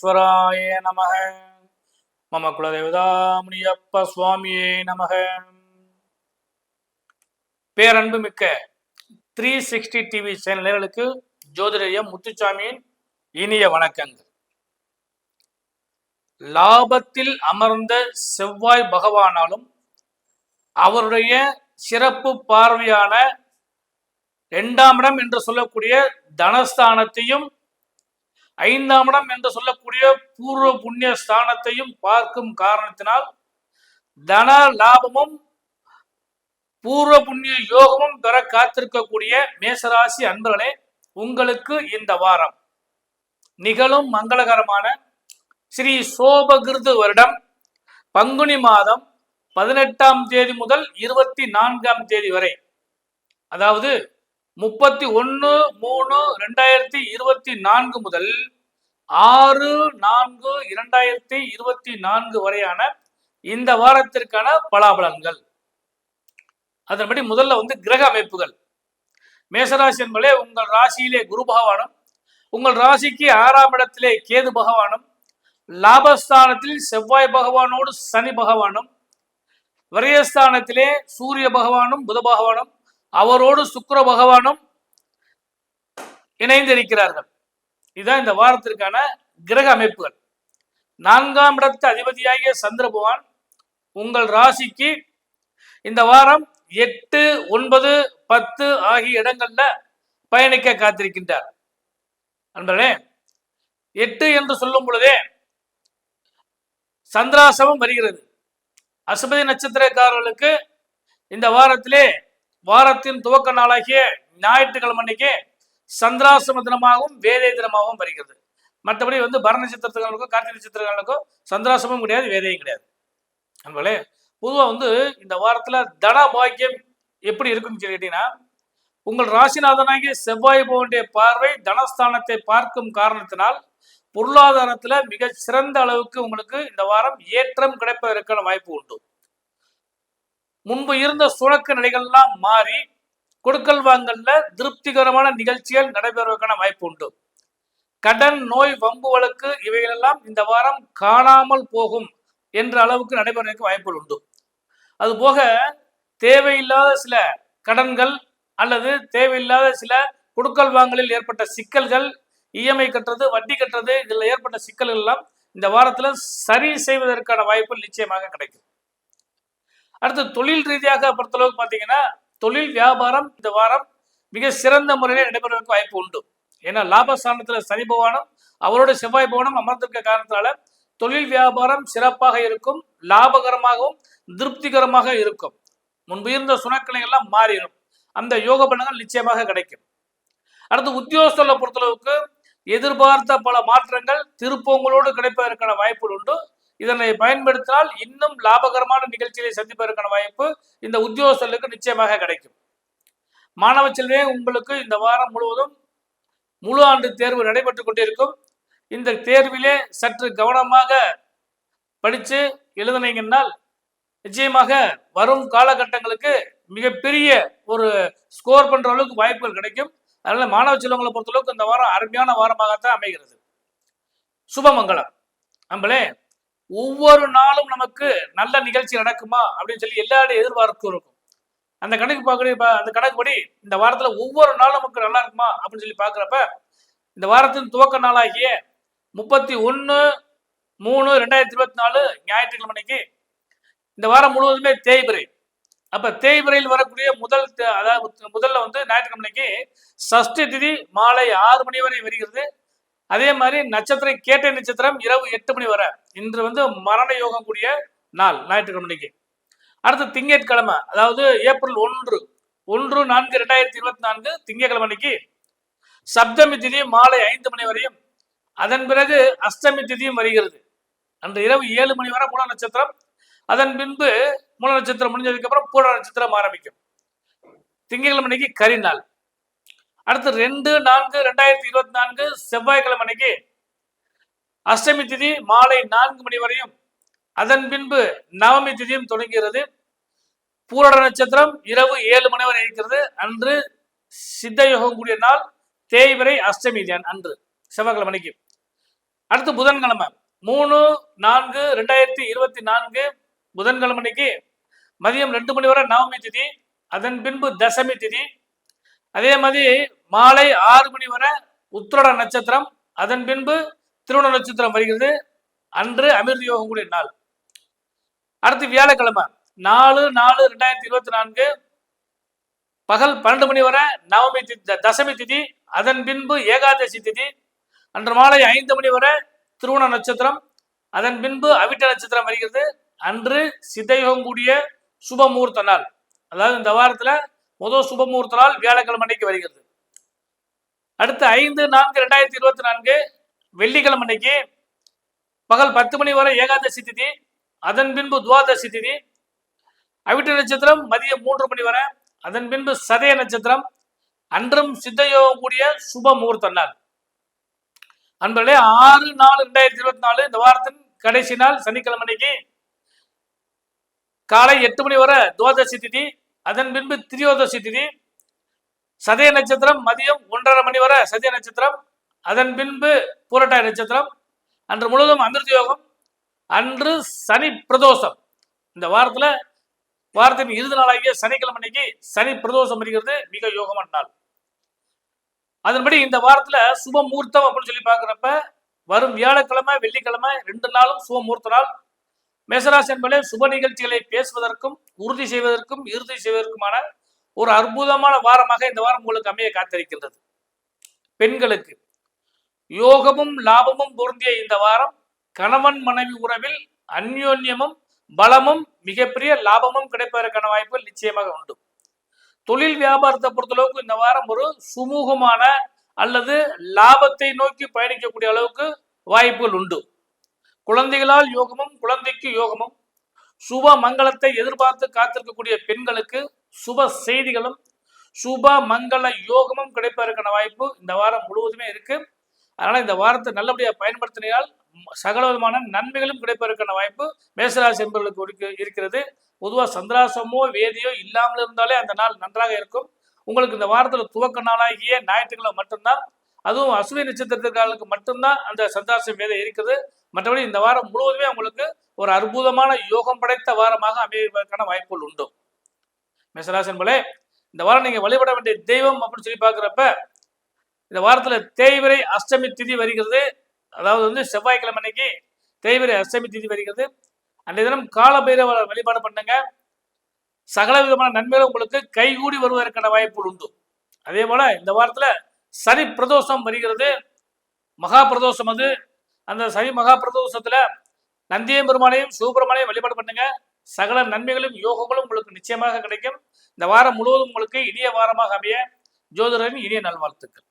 விக்னேஸ்வராய நம மம குலதேவதா முனியப்ப சுவாமியே நமக. பேரன்பு மிக்க த்ரீ சிக்ஸ்டி டிவி சேனல்களுக்கு ஜோதிடயம் முத்துச்சாமியின் இனிய வணக்கங்கள். லாபத்தில் அமர்ந்த செவ்வாய் பகவானாலும் அவருடைய சிறப்பு பார்வையான இரண்டாம் இடம் என்று சொல்லக்கூடிய தனஸ்தானத்தையும் ஐந்தாம் இடம் என்று சொல்லக்கூடிய பூர்வ புண்ணிய ஸ்தானத்தையும் பார்க்கும் காரணத்தினால் தன லாபமும் பூர்வ புண்ணிய யோகமும் பெற காத்திருக்கக்கூடிய மேசராசி அன்பர்களே உங்களுக்கு இந்த வாரம் நிகழும் மங்களகரமான ஸ்ரீ சோபகிருது வருடம் பங்குனி மாதம் பதினெட்டாம் தேதி முதல் இருபத்தி நான்காம் தேதி வரை. அதாவது முப்பத்தி ஒன்று மூணு ரெண்டாயிரத்தி இருபத்தி நான்கு முதல் ஆறு நான்கு இரண்டாயிரத்தி இருபத்தி நான்கு வரையான இந்த வாரத்திற்கான பலாபலன்கள். அதன்படி முதல்ல வந்து கிரக அமைப்புகள். மேசராசி என்பதே உங்கள் ராசியிலே குரு பகவானும் உங்கள் ராசிக்கு ஆறாம் இடத்திலே கேது பகவானும் லாபஸ்தானத்தில் செவ்வாய் பகவானோடு சனி பகவானும் விரயஸ்தானத்திலே சூரிய பகவானும் புத பகவானும் அவரோடு சுக்கர பகவானும் இணைந்திருக்கிறார்கள். இதுதான் இந்த வாரத்திற்கான கிரக அமைப்புகள். நான்காம் இடத்து அதிபதியாகிய சந்திர பகவான் உங்கள் ராசிக்கு இந்த வாரம் எட்டு ஒன்பது பத்து ஆகிய இடங்கள்ல பயணிக்க காத்திருக்கின்றார். நண்பர்களே எட்டு என்று சொல்லும் பொழுதே சந்திராசமம் வருகிறது. அசுபதி நட்சத்திரக்காரர்களுக்கு இந்த வாரத்திலே வாரத்தின் துவக்க நாளாகிய ஞாயிற்றுக்கிழமை அன்னைக்கு சந்திராசிரம தினமாகவும் வேதை தினமாகவும் வருகிறது. மற்றபடி வந்து பரண நட்சத்திரத்துகளுக்கும் கார்த்திகை நட்சத்திரங்களுக்கும் சந்திராசமும் கிடையாது வேதையும் கிடையாது. நண்பர்களே பொதுவாக வந்து இந்த வாரத்தில் தன பாக்கியம் எப்படி இருக்குன்னு சொல்லி கேட்டீங்கன்னா உங்கள் ராசிநாதனாகிய செவ்வாய் போன்ற பார்வை தனஸ்தானத்தை பார்க்கும் காரணத்தினால் பொருளாதாரத்தில் மிக சிறந்த அளவுக்கு உங்களுக்கு இந்த வாரம் ஏற்றம் கிடைப்பதற்கான வாய்ப்பு உண்டு. முன்பு இருந்த சுழக்க நிலைகள்லாம் மாறி கொடுக்கல் வாங்கல்ல திருப்திகரமான நிகழ்ச்சிகள் நடைபெறுவதற்கான வாய்ப்பு உண்டு. கடன் நோய் வம்பு வழக்கு இவைகளெல்லாம் இந்த வாரம் காணாமல் போகும் என்ற அளவுக்கு நடைபெறுவதற்கு வாய்ப்புகள் உண்டு. அதுபோக தேவையில்லாத சில கடன்கள் அல்லது தேவையில்லாத சில கொடுக்கல் வாங்கலில் ஏற்பட்ட சிக்கல்கள் இஎம்ஐ கட்டுறது வட்டி கட்டுறது இதில் ஏற்பட்ட சிக்கல்கள் எல்லாம் இந்த வாரத்தில் சரி செய்வதற்கான வாய்ப்பு நிச்சயமாக கிடைக்கும். அடுத்து தொழில் ரீதியாக பொறுத்தளவுக்கு பார்த்தீங்கன்னா தொழில் வியாபாரம் இந்த வாரம் மிக சிறந்த முறையில் நடைபெறுவதற்கு வாய்ப்பு உண்டு. ஏன்னா லாபஸ்தானத்தில் சனி பகவானும் அவரோட செவ்வாய் பகவானும் அமர்ந்திருக்க காரணத்தினால தொழில் வியாபாரம் சிறப்பாக இருக்கும் லாபகரமாகவும் திருப்திகரமாக இருக்கும். முன்பு இருந்த சுணக்கலை எல்லாம் மாறிடும். அந்த யோக பலன்கள் நிச்சயமாக கிடைக்கும். அடுத்து உத்தியோகஸ்தலை பொறுத்தளவுக்கு எதிர்பார்த்த பல மாற்றங்கள் திருப்பங்களோடு கிடைப்பதற்கான வாய்ப்புகள் உண்டு. இதனை பயன்படுத்தினால் இன்னும் லாபகரமான நிகழ்ச்சிகளை சந்திப்பதற்கான வாய்ப்பு இந்த உத்தியோகஸ்தர்களுக்கு நிச்சயமாக கிடைக்கும். மாணவ செல்வே உங்களுக்கு இந்த வாரம் முழுவதும் முழு ஆண்டு தேர்வு நடைபெற்று கொண்டிருக்கும். இந்த தேர்விலே சற்று கவனமாக படித்து எழுதினீங்கன்னால் நிச்சயமாக வரும் காலகட்டங்களுக்கு மிகப்பெரிய ஒரு ஸ்கோர் பண்ற அளவுக்கு வாய்ப்புகள் கிடைக்கும். அதனால மாணவ செல்வங்களை பொறுத்தளவுக்கு இந்த வாரம் அருமையான வாரமாகத்தான் அமைகிறது. சுபமங்கலம். நம்மளே ஒவ்வொரு நாளும் நமக்கு நல்ல நிகழ்ச்சி நடக்குமா அப்படின்னு சொல்லி எல்லாருடைய எதிர்பார்ப்பு இருக்கும். அந்த கணக்கு பார்க்க அந்த கணக்குப்படி இந்த வாரத்தில் ஒவ்வொரு நாளும் நமக்கு நல்லா இருக்குமா அப்படின்னு சொல்லி பார்க்குறப்ப இந்த வாரத்தின் துவக்க நாளாகிய முப்பத்தி ஒன்று மூணு ரெண்டாயிரத்தி இருபத்தி நாலு ஞாயிற்றுக்கிழமைக்கு இந்த வாரம் முழுவதுமே தேய்பிரை. அப்போ தேய்பிரையில் வரக்கூடிய முதல் அதாவது முதல்ல வந்து ஞாயிற்றுக்கிழமைக்கு சஷ்டி திதி மாலை ஆறு மணி வரை வருகிறது. அதே மாதிரி நட்சத்திரம் கேட்ட நட்சத்திரம் இரவு எட்டு மணி வரை. இன்று வந்து மரண யோகம் கூடிய நாள் ஞாயிற்றுக்கிழமைக்கு அடுத்து திங்கட்கிழமை அதாவது ஏப்ரல் ஒன்று ஒன்று நான்கு ரெண்டாயிரத்தி இருபத்தி நான்கு திங்கட்கிழமை அன்னைக்கு. சப்தமி திதி மாலை ஐந்து மணி வரையும். அதன் பிறகு அஷ்டமி திதியும் வருகிறது. அன்று இரவு ஏழு மணி வரை மூல நட்சத்திரம். அதன் பின்பு மூல நட்சத்திரம் முடிஞ்சதுக்கு அப்புறம் பூர நட்சத்திரம் ஆரம்பிக்கும். திங்கட்கிழமைக்கு அன்னைக்கு கரிநாள் அடுத்து ரெண்டு நான்கு ரெண்டாயிரத்தி இருபத்தி நான்கு செவ்வாய்க்கிழமை அன்னைக்கு அஷ்டமி திதி மாலை நான்கு மணி வரையும். அதன் பின்பு நவமி திதியும் தொடங்குகிறது. பூரட நட்சத்திரம் இரவு ஏழு மணி வரை இருக்கிறது. அன்று சித்த யோகம் கூடிய நாள் தேய்வரை அஷ்டமி அன்று செவ்வாய்க்கிழமை மணிக்கு அடுத்து புதன்கிழமை மூணு நான்கு ரெண்டாயிரத்தி இருபத்தி நான்கு புதன்கிழமைக்கு மதியம் ரெண்டு மணி வரை நவமி திதி அதன் பின்பு தசமி திதி அதே மாதிரி மாலை ஆறு மணி வரை உத்திரட நட்சத்திரம் அதன் பின்பு திருவண நட்சத்திரம் வருகிறது. அன்று அமிர்த யோகம் கூடிய நாள். அடுத்து வியாழக்கிழமை நாலு நாலு ரெண்டாயிரத்தி இருபத்தி நான்கு பகல் பன்னெண்டு மணி வரை நவமி திதி தசமி திதி அதன் பின்பு ஏகாதசி திதி. அன்று மாலை ஐந்து மணி வரை திருவண நட்சத்திரம் அதன் பின்பு அவிட்ட நட்சத்திரம் வருகிறது. அன்று சித்தயோகம் கூடிய சுப முகூர்த்த நாள். அதாவது இந்த வாரத்துல முதல் சுபமுகூர்த்த நாள் வியாழக்கிழமை அன்னைக்கு வருகிறது. அடுத்து ஐந்து நான்கு ரெண்டாயிரத்தி இருபத்தி நான்கு வெள்ளிக்கிழமை அன்னைக்கு பகல் பத்து மணி வரை ஏகாதசி திதி அதன் பின்பு துவாதசி திதி அவிட்ட நட்சத்திரம் மதியம் மூன்று மணி வரை அதன் பின்பு சதய நட்சத்திரம் அன்றும் சித்தயோகம் கூடிய சுப முகூர்த்த நாள் அன்பர்களே ஆறு நாலு ரெண்டாயிரத்தி இருபத்தி நாலு இந்த வாரத்தின் கடைசி நாள் சனிக்கிழமை அன்னைக்கு காலை எட்டு மணி வரை துவாதசி திதி அதன் பின்பு திரியோதசி திதி சதய நட்சத்திரம் மதியம் ஒன்றரை மணி வரை சதய நட்சத்திரம். அதன் பின்பு பூரட்டாய் நட்சத்திரம். அன்று முழுவதும் அமிர்த யோகம் அன்று சனி பிரதோஷம். இந்த வாரத்துல வாரத்தின் இறுதி நாளாகிய சனிக்கிழமை அன்னைக்கு சனி பிரதோஷம் வருகிறது மிக யோகமான நாள் அதன்படி இந்த வாரத்துல சுப முகூர்த்தம் அப்படின்னு சொல்லி பார்க்குறப்ப வரும் வியாழக்கிழமை வெள்ளிக்கிழமை ரெண்டு நாளும் சுப முகூர்த்த நாள். மேசராசி என்பதே சுப நிகழ்ச்சிகளை பேசுவதற்கும் உறுதி செய்வதற்கும் இறுதி செய்வதற்குமான ஒரு அற்புதமான வாரமாக இந்த வாரம் உங்களுக்கு அமைய காத்திருக்கின்றது. பெண்களுக்கு யோகமும் லாபமும் பொருந்திய இந்த வாரம் கணவன் மனைவி உறவில் அந்யோன்யமும் பலமும் மிகப்பெரிய லாபமும் கிடைப்பதற்கான வாய்ப்புகள் நிச்சயமாக உண்டு. தொழில் வியாபாரத்தை பொறுத்தளவுக்கு இந்த வாரம் ஒரு சுமூகமான அல்லது லாபத்தை நோக்கி பயணிக்கக்கூடிய அளவுக்கு வாய்ப்புகள் உண்டு. குழந்தைகளால் யோகமும் குழந்தைக்கு யோகமும். சுப மங்களத்தை எதிர்பார்த்து காத்திருக்கக்கூடிய பெண்களுக்கு சுப செய்திகளும் சுப மங்கள யோகமும் கிடைப்பதற்கான வாய்ப்பு இந்த வாரம் முழுவதுமே இருக்கு. அதனால இந்த வாரத்தை நல்லபடியாக பயன்படுத்தினால் சகல விதமான நன்மைகளும் கிடைப்பதற்கான வாய்ப்பு மேசராசி என்பவர்களுக்கு இருக்கிறது. பொதுவாக சந்திராசமோ வேதியோ இல்லாமல் இருந்தாலே அந்த நாள் நன்றாக இருக்கும். உங்களுக்கு இந்த வாரத்தில் துவக்க நாளாகிய ஞாயிற்றுக்கிழமை மட்டும்தான். அதுவும் அசுவை நட்சத்திரத்திற்கு மட்டும்தான் அந்த சந்திராசம் வேதம் இருக்குது. மற்றபடி இந்த வாரம் முழுவதுமே உங்களுக்கு ஒரு அற்புதமான யோகம் படைத்த வாரமாக அமைவதற்கான வாய்ப்புகள் உண்டு. மேசராசன் இந்த வாரம் நீங்க வழிபட வேண்டிய தெய்வம் அப்படின்னு சொல்லி பார்க்குறப்ப இந்த வாரத்துல தேய்விரை அஷ்டமி திதி வருகிறது. அதாவது வந்து செவ்வாய்க்கிழமை அன்னைக்கு தேய்விரை அஷ்டமி திதி வருகிறது. அன்றைய தினம் காலபைரவ வழிபாடு பண்ணுங்க. சகல விதமான நன்மைகள் உங்களுக்கு கைகூடி வருவதற்கான வாய்ப்புகள் உண்டு. அதே போல இந்த வாரத்துல சனி பிரதோஷம் வருகிறது. மகா பிரதோஷம் அது. அந்த சனி மகா பிரதோஷத்துல நந்தியம் பெருமானையும் சிவபெருமானையும் வழிபாடு பண்ணுங்க. சகல நன்மைகளும் யோகங்களும் உங்களுக்கு நிச்சயமாக கிடைக்கும். இந்த வாரம் முழுவதும் உங்களுக்கு இனிய வாரமாக அமைய ஜோதிடரின் இனிய நல்வாழ்த்துக்கள்.